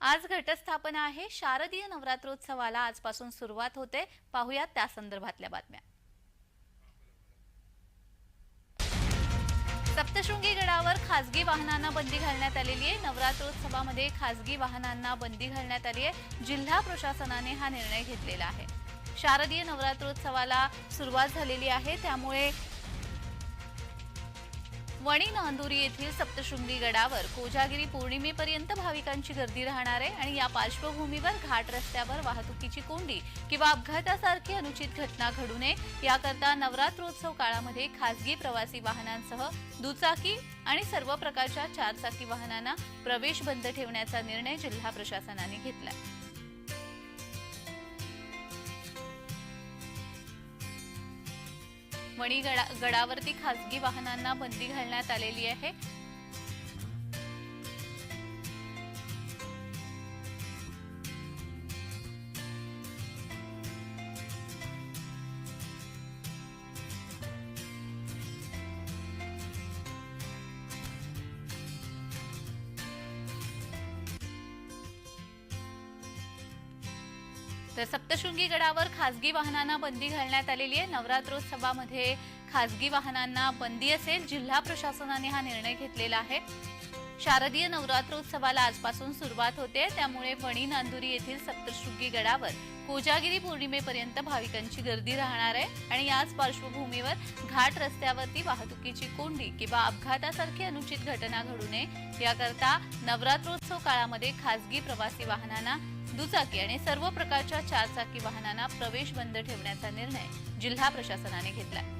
आज घटस्थापना आहे. शारदीय नवरात्रोत्सवाला आजपासून सुरुवात होते. पाहुयात त्या संदर्भातल्या बातम्या. सप्तशृंगी गडावर खासगी वाहनांना बंदी घालण्यात आलेली आहे. नवरात्रोत्सवामध्ये खासगी वाहनांना बंदी घालण्यात आली आहे. जिल्हा प्रशासनाने हा निर्णय घेतलेला आहे. शारदीय नवरात्रोत्सवाला सुरुवात झालेली आहे. त्यामुळे वणी नांदुरी येथील सप्तशृंगी गडावर कोजागिरी पौर्णिमेपर्यंत भाविकांची गर्दी राहणार आहे आणि या पार्श्वभूमीवर घाट रस्त्यावर वाहतुकीची कोंडी किंवा अपघातासारखी अनुचित घटना घडू नये. याकरता नवरात्रोत्सव काळामध्ये खासगी प्रवासी वाहनांसह दुचाकी आणि सर्व प्रकारच्या चारचाकी वाहनांना प्रवेश बंद ठेवण्याचा निर्णय जिल्हा प्रशासनाने घेतलाय. वणी गडा गडावरती खासगी वाहनांना बंदी घालण्यात आलेली आहे. तर सप्तशृंगी गडावर खासगी वाहनांना बंदी घालण्यात आलेली आहे. नवरात्रोत्सवामध्ये खासगी वाहनांना बंदी असेल. जिल्हा प्रशासनाने हा निर्णय घेतलेला आहे. शारदीय नवरात्रोत्सवाला आजपासून सुरुवात होते. त्यामुळे वणी नांदुरी येथील सप्तशृंगी गडावर कोजागिरी पौर्णिमेपर्यंत भाविकांची गर्दी राहणार आहे. आणि याच पार्श्वभूमीवर घाट रस्त्यावरती वाहतुकीची कोंडी किंवा अपघातासारखी अनुचित घटना घडू नये. याकरता नवरात्रोत्सव काळामध्ये खासगी प्रवासी वाहनांना दुचाकी आणि सर्व प्रकारच्या चारचाकी वाहनांना प्रवेश बंद ठेवण्याचा निर्णय जिल्हा प्रशासनाने घेतलाय.